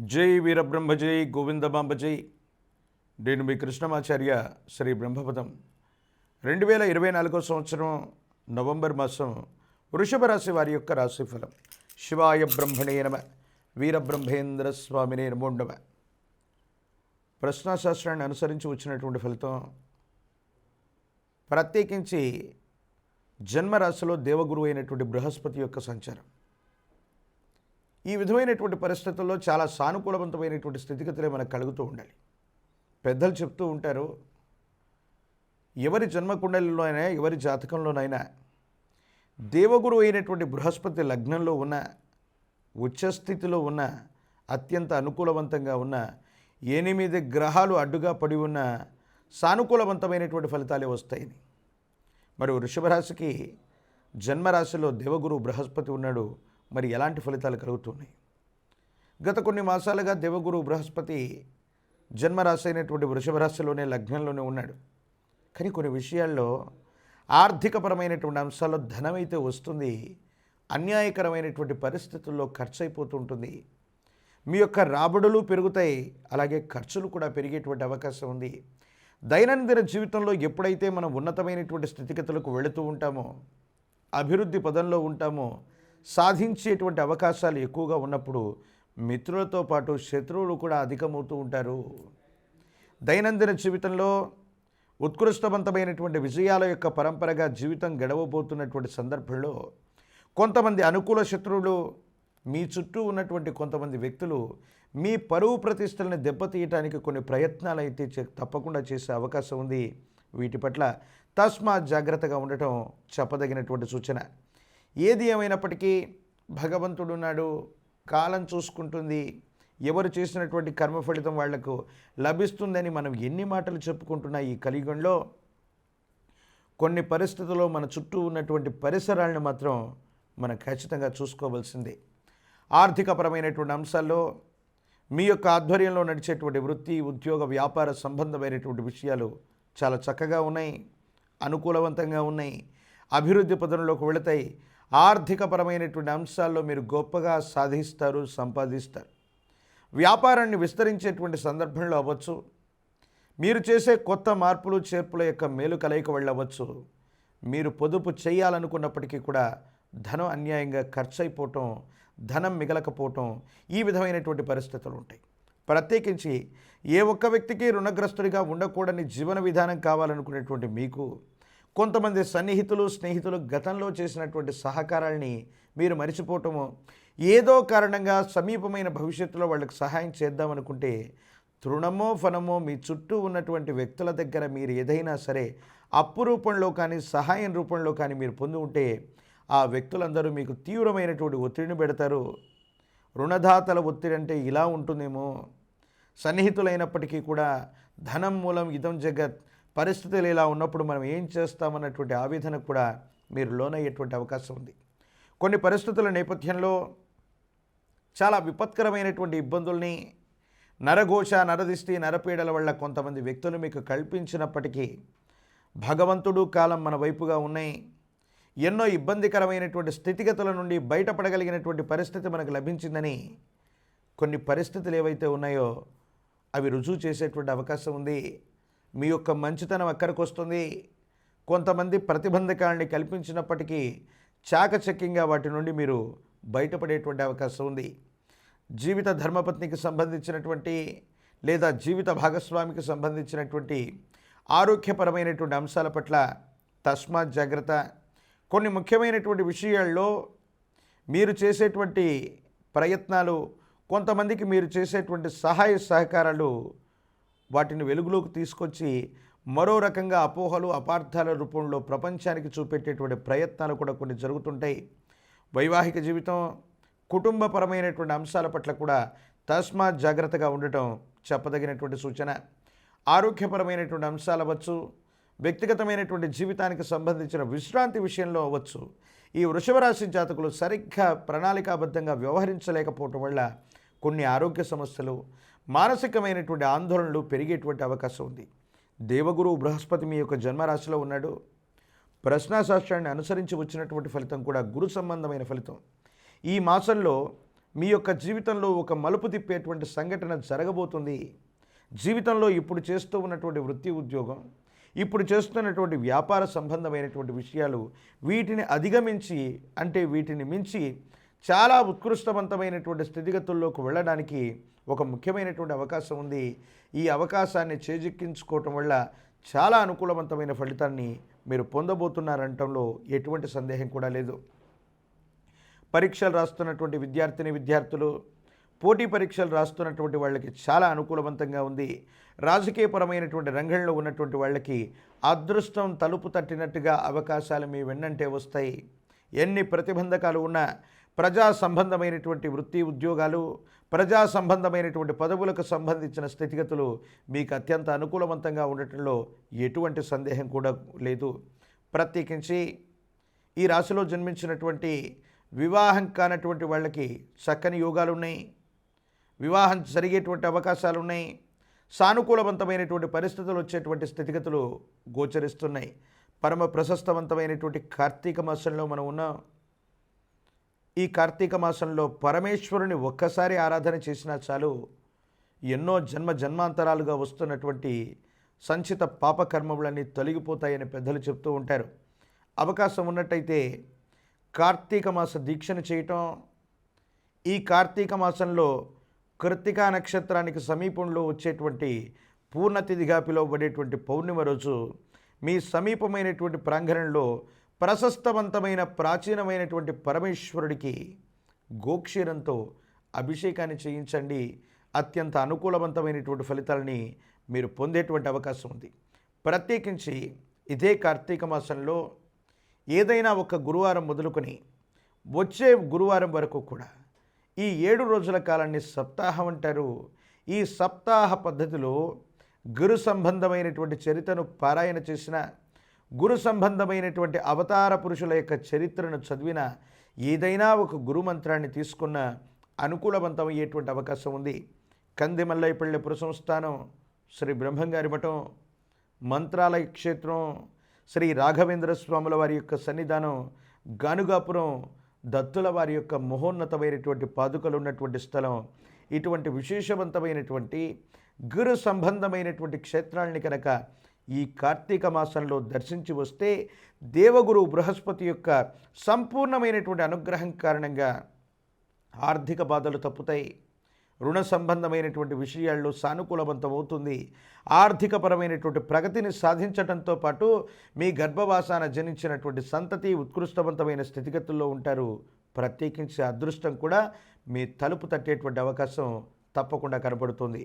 జై వీరబ్రహ్మ జై గోవిందమాంబ జై. నేను మీ కృష్ణమాచార్య శ్రీ బ్రహ్మపదం. రెండు వేల ఇరవై నాలుగో సంవత్సరం నవంబర్ మాసం వృషభ రాశి వారి యొక్క రాశిఫలం శివాయ బ్రహ్మణే నమ వీరబ్రహ్మేంద్ర స్వామినే నమోండమ ప్రశ్నాశాస్త్రాన్ని అనుసరించి వచ్చినటువంటి ఫలితం ప్రత్యేకించి జన్మరాశిలో దేవగురు అయినటువంటి బృహస్పతి యొక్క సంచారం. ఈ విధమైనటువంటి పరిస్థితుల్లో చాలా సానుకూలవంతమైనటువంటి స్థితిగతులే మనకు కలుగుతూ ఉండాలి. పెద్దలు చెప్తూ ఉంటారు ఎవరి జన్మకుండలిలోనైనా ఎవరి జాతకంలోనైనా దేవగురు అయినటువంటి బృహస్పతి లగ్నంలో ఉన్న ఉచ్చస్థితిలో ఉన్న అత్యంత అనుకూలవంతంగా ఉన్న ఎనిమిది గ్రహాలు అడ్డుగా పడి ఉన్న సానుకూలవంతమైనటువంటి ఫలితాలే వస్తాయని మరి వృషభరాశికి జన్మరాశిలో దేవగురు బృహస్పతి ఉన్నాడు మరి ఎలాంటి ఫలితాలు కలుగుతున్నాయి? గత కొన్ని మాసాలుగా దేవగురు బృహస్పతి జన్మరాశి అయినటువంటి వృషభ రాశిలోనే లగ్నంలోనే ఉన్నాడు. కానీ కొన్ని విషయాల్లో ఆర్థికపరమైనటువంటి అంశాల్లో ధనమైతే వస్తుంది. అన్యాయకరమైనటువంటి పరిస్థితుల్లో ఖర్చు అయిపోతుంటుంది మీ యొక్క రాబడులు పెరుగుతాయి. అలాగే ఖర్చులు కూడా పెరిగేటువంటి అవకాశం ఉంది. దైనందిన జీవితంలో ఎప్పుడైతే మనం ఉన్నతమైనటువంటి స్థితిగతులకు వెళుతూ ఉంటామో అభివృద్ధి పదంలో ఉంటామో సాధించేటువంటి అవకాశాలు ఎక్కువగా ఉన్నప్పుడు మిత్రులతో పాటు శత్రువులు కూడా అధికమవుతూ ఉంటారు. దైనందిన జీవితంలో ఉత్కృష్టవంతమైనటువంటి విజయాల యొక్క పరంపరగా జీవితం గడవబోతున్నటువంటి సందర్భంలో కొంతమంది అనుకూల శత్రువులు మీ చుట్టూ ఉన్నటువంటి కొంతమంది వ్యక్తులు మీ పరువు ప్రతిష్టలను దెబ్బతీయటానికి కొన్ని ప్రయత్నాలు అయితే చే- తప్పకుండా చేసే అవకాశం ఉంది. వీటి పట్ల తస్మాత్ జాగ్రత్తగా ఉండటం చెప్పదగినటువంటి సూచన. ఏది ఏమైనప్పటికీ భగవంతుడు ఉన్నాడు కాలం చూసుకుంటుంది. ఎవరు చేసినటువంటి కర్మ ఫలితం వాళ్ళకు లభిస్తుందని మనం ఎన్ని మాటలు చెప్పుకుంటున్నా ఈ కలియుగంలో? కొన్ని పరిస్థితుల్లో మన చుట్టూ ఉన్నటువంటి పరిసరాలను మాత్రం మనం ఖచ్చితంగా చూసుకోవాల్సిందే. ఆర్థికపరమైనటువంటి అంశాల్లో మీ యొక్క ఆధ్వర్యంలో నడిచేటువంటి వృత్తి ఉద్యోగ వ్యాపార సంబంధమైనటువంటి విషయాలు చాలా చక్కగా ఉన్నాయి అనుకూలవంతంగా ఉన్నాయి. అభివృద్ధి పదంలోకి వెళతాయి. ఆర్థికపరమైనటువంటి అంశాల్లో మీరు గొప్పగా సాధిస్తారు సంపాదిస్తారు. వ్యాపారాన్ని విస్తరించేటువంటి సందర్భంలో అవ్వచ్చు. మీరు చేసే కొత్త మార్పులు చేర్పుల యొక్క మేలు కలయిక వెళ్ళవచ్చు మీరు పొదుపు చేయాలనుకున్నప్పటికీ కూడా ధనం అన్యాయంగా ఖర్చు అయిపోవటం ధనం మిగలకపోవటం ఈ విధమైనటువంటి పరిస్థితులు ఉంటాయి. ప్రత్యేకించి ఏ ఒక్క వ్యక్తికి రుణగ్రస్తుడిగా ఉండకూడని జీవన విధానం కావాలనుకునేటువంటి మీకు కొంతమంది సన్నిహితులు స్నేహితులు గతంలో చేసినటువంటి సహకారాల్ని మీరు మరిచిపోవటము ఏదో కారణంగా సమీపమైన భవిష్యత్తులో వాళ్ళకి సహాయం చేద్దామనుకుంటే తృణమో ఫలమో మీ చుట్టూ ఉన్నటువంటి వ్యక్తుల దగ్గర మీరు ఏదైనా సరే అప్పు రూపంలో కానీ సహాయం రూపంలో కానీ మీరు పొంది ఉంటే ఆ వ్యక్తులందరూ మీకు తీవ్రమైనటువంటి ఒత్తిడిని పెడతారు. రుణదాతల ఒత్తిడి అంటే ఇలా ఉంటుందేమో. సన్నిహితులైనప్పటికీ కూడా ధనం మూలం ఇదం జగత్ పరిస్థితులు ఇలా ఉన్నప్పుడు మనం ఏం చేస్తామన్నటువంటి ఆవేదన కూడా మీరు లోనయ్యేటువంటి అవకాశం ఉంది. కొన్ని పరిస్థితుల నేపథ్యంలో చాలా విపత్కరమైనటువంటి ఇబ్బందుల్ని నరఘోష నరదిష్టి నరపీడల వల్ల కొంతమంది వ్యక్తులు మీకు కల్పించినప్పటికీ భగవంతుడు కాలం మన వైపుగా ఉన్నాయి. ఎన్నో ఇబ్బందికరమైనటువంటి స్థితిగతుల నుండి బయటపడగలిగినటువంటి పరిస్థితి మనకు లభించిందని కొన్ని పరిస్థితులు ఏవైతే ఉన్నాయో అవి రుజువు చేసేటువంటి అవకాశం ఉంది. మీ యొక్క మంచితనం ఎక్కడికి వస్తుంది కొంతమంది ప్రతిబంధకాలని కల్పించినప్పటికీ చాకచక్యంగా వాటి నుండి మీరు బయటపడేటువంటి అవకాశం ఉంది. జీవిత ధర్మపత్నికి సంబంధించినటువంటి లేదా జీవిత భాగస్వామికి సంబంధించినటువంటి ఆరోగ్యపరమైనటువంటి అంశాల పట్ల తస్మాత్ జాగ్రత్త. కొన్ని ముఖ్యమైనటువంటి విషయాల్లో మీరు చేసేటువంటి ప్రయత్నాలు కొంతమందికి మీరు చేసేటువంటి సహాయ సహకారాలు వాటిని వెలుగులోకి తీసుకొచ్చి మరో రకంగా అపోహలు అపార్థాల రూపంలో ప్రపంచానికి చూపెట్టేటువంటి ప్రయత్నాలు కూడా కొన్ని జరుగుతుంటాయి. వైవాహిక జీవితం కుటుంబపరమైనటువంటి అంశాల పట్ల కూడా తస్మాత్ జాగ్రత్తగా ఉండటం చెప్పదగినటువంటి సూచన. ఆరోగ్యపరమైనటువంటి అంశాలు అవ్వచ్చు వ్యక్తిగతమైనటువంటి జీవితానికి సంబంధించిన విశ్రాంతి విషయంలో అవ్వచ్చు. ఈ వృషభరాశి జాతకులు సరిగ్గా ప్రణాళికాబద్ధంగా వ్యవహరించలేకపోవటం వల్ల కొన్ని ఆరోగ్య సమస్యలు మానసికమైనటువంటి ఆందోళనలు పెరిగేటువంటి అవకాశం ఉంది. దేవగురు బృహస్పతి మీ యొక్క జన్మరాశిలో ఉన్నాడు. ప్రశ్నాశాస్త్రాన్ని అనుసరించి వచ్చినటువంటి ఫలితం కూడా గురు సంబంధమైన ఫలితం. ఈ మాసంలో మీ యొక్క జీవితంలో ఒక మలుపు తిప్పేటువంటి సంఘటన జరగబోతుంది. జీవితంలో ఇప్పుడు చేస్తూ ఉన్నటువంటి వృత్తి ఉద్యోగం ఇప్పుడు చేస్తున్నటువంటి వ్యాపార సంబంధమైనటువంటి విషయాలు వీటిని అధిగమించి అంటే వీటిని మించి చాలా ఉత్కృష్టవంతమైనటువంటి స్థితిగతుల్లోకి వెళ్ళడానికి ఒక ముఖ్యమైనటువంటి అవకాశం ఉంది. ఈ అవకాశాన్ని చేజిక్కించుకోవటం వల్ల చాలా అనుకూలవంతమైన ఫలితాన్ని మీరు పొందబోతున్నారంటంలో ఎటువంటి సందేహం కూడా లేదు. పరీక్షలు రాస్తున్నటువంటి విద్యార్థిని విద్యార్థులు పోటీ పరీక్షలు రాస్తున్నటువంటి వాళ్ళకి చాలా అనుకూలవంతంగా ఉంది. రాజకీయపరమైనటువంటి రంగంలో ఉన్నటువంటి వాళ్ళకి అదృష్టం తలుపు తట్టినట్టుగా అవకాశాలు మీ వెన్నంటే వస్తాయి. ఎన్ని ప్రతిబంధకాలు ఉన్నా ప్రజా సంబంధమైనటువంటి వృత్తి ఉద్యోగాలు ప్రజా సంబంధమైనటువంటి పదవులకు సంబంధించిన స్థితిగతులు మీకు అత్యంత అనుకూలవంతంగా ఉండటంలో ఎటువంటి సందేహం కూడా లేదు. ప్రత్యేకించి ఈ రాశిలో జన్మించినటువంటి వివాహం కానటువంటి వాళ్ళకి చక్కని యోగాలు ఉన్నాయి వివాహం జరిగేటువంటి అవకాశాలు ఉన్నాయి సానుకూలవంతమైనటువంటి పరిస్థితులు వచ్చేటువంటి స్థితిగతులు గోచరిస్తున్నాయి. పరమ ప్రశస్తవంతమైనటువంటి కార్తీక మాసంలో మనం ఉన్నాం. ఈ కార్తీక మాసంలో పరమేశ్వరుని ఒక్కసారి ఆరాధన చేసినా చాలు ఎన్నో జన్మ జన్మాంతరాలుగా వస్తున్నటువంటి సంచిత పాపకర్మములన్నీ తొలగిపోతాయని పెద్దలు చెప్తూ ఉంటారు. అవకాశం ఉన్నట్టయితే కార్తీక మాస దీక్షను చేయటం ఈ కార్తీక మాసంలో కృతికా నక్షత్రానికి సమీపంలో వచ్చేటువంటి పూర్ణతిథిగా పిలువబడేటువంటి పౌర్ణిమ రోజు మీ సమీపమైనటువంటి ప్రాంగణంలో ప్రశస్తవంతమైన ప్రాచీనమైనటువంటి పరమేశ్వరుడికి గోక్షీరంతో అభిషేకాన్ని చేయించండి. అత్యంత అనుకూలవంతమైనటువంటి ఫలితాలని మీరు పొందేటువంటి అవకాశం ఉంది. ప్రత్యేకించి ఇదే కార్తీక మాసంలో ఏదైనా ఒక గురువారం మొదలుకొని వచ్చే గురువారం వరకు కూడా ఈ ఏడు రోజుల కాలాన్ని సప్తాహం అంటారు. ఈ సప్తాహ పద్ధతిలో గురు సంబంధమైనటువంటి చరిత్రను పారాయణ చేసిన గురు సంబంధమైనటువంటి అవతార పురుషుల యొక్క చరిత్రను చదివిన ఏదైనా ఒక గురు మంత్రాన్ని తీసుకున్న అనుకూలవంతమయ్యేటువంటి అవకాశం ఉంది. కందిమల్లైపల్లి పురసంస్థానం శ్రీ బ్రహ్మంగారి మఠం మంత్రాలయ క్షేత్రం శ్రీ రాఘవేంద్ర స్వాముల వారి యొక్క సన్నిధానం గానుగాపురం దత్తుల వారి యొక్క మహోన్నతమైనటువంటి పాదుకలు ఉన్నటువంటి స్థలం ఇటువంటి విశేషవంతమైనటువంటి గురు సంబంధమైనటువంటి క్షేత్రాలని కనుక ఈ కార్తీక మాసంలో దర్శించి వస్తే దేవగురు బృహస్పతి యొక్క సంపూర్ణమైనటువంటి అనుగ్రహం కారణంగా ఆర్థిక బాధలు తప్పుతాయి. రుణ సంబంధమైనటువంటి విషయాల్లో సానుకూలవంతం అవుతుంది ఆర్థికపరమైనటువంటి ప్రగతిని సాధించడంతో పాటు మీ గర్భవాసాన జనించినటువంటి సంతతి ఉత్కృష్టవంతమైన స్థితిగతుల్లో ఉంటారు. ప్రత్యేకించి అదృష్టం కూడా మీ తలుపు తట్టేటువంటి అవకాశం తప్పకుండా కనబడుతుంది.